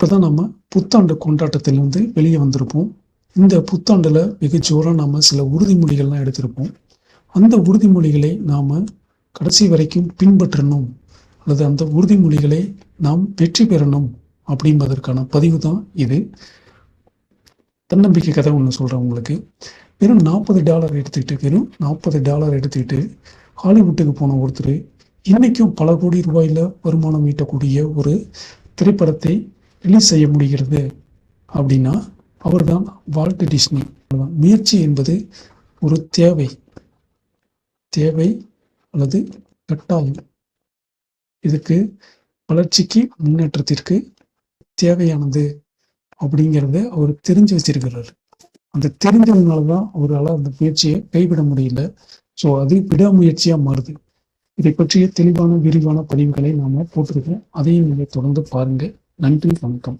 இப்போ தான் நம்ம புத்தாண்டு கொண்டாட்டத்திலிருந்து வெளியே வந்திருப்போம். இந்த புத்தாண்டில் வெகுஜோராக நாம் சில உறுதிமொழிகள்லாம் எடுத்திருப்போம். அந்த உறுதிமொழிகளை நாம் கடைசி வரைக்கும் பின்பற்றணும். அல்லது அந்த உறுதிமொழிகளை நாம் வெற்றி பெறணும் அப்படின்பதற்கான பதிவு தான் இது. தன்னம்பிக்கை கதை ஒன்று சொல்கிறேன் உங்களுக்கு. வெறும் நாற்பது டாலர் எடுத்துக்கிட்டு வெறும் நாற்பது டாலர் எடுத்துக்கிட்டு ஹாலிவுட்டுக்கு போன ஒருத்தர் இன்றைக்கும் பல கோடி ரூபாயில் வருமானம் ஈட்டக்கூடிய ஒரு திரைப்படத்தை ரிலீஸ் செய்ய முடிகிறது அப்படின்னா அவர்தான் வால்ட் டிஸ்னி. முயற்சி என்பது ஒரு தேவை. தேவை அல்லது கட்டாயம். இதுக்கு வளர்ச்சிக்கு முன்னேற்றத்திற்கு தேவையானது அப்படிங்கிறத அவர் தெரிஞ்சு வச்சிருக்கிறாரு. அந்த தெரிஞ்சதுனால தான் அவரால் அந்த முயற்சியை கைவிட முடியல. ஸோ அது விடாமுயற்சியாக மாறுது. இதை பற்றிய தெளிவான விரிவான பதிவுகளை நாம் போட்டிருக்கோம். அதையும் நீங்கள் தொடர்ந்து பாருங்கள் நன்றி வணக்கம்.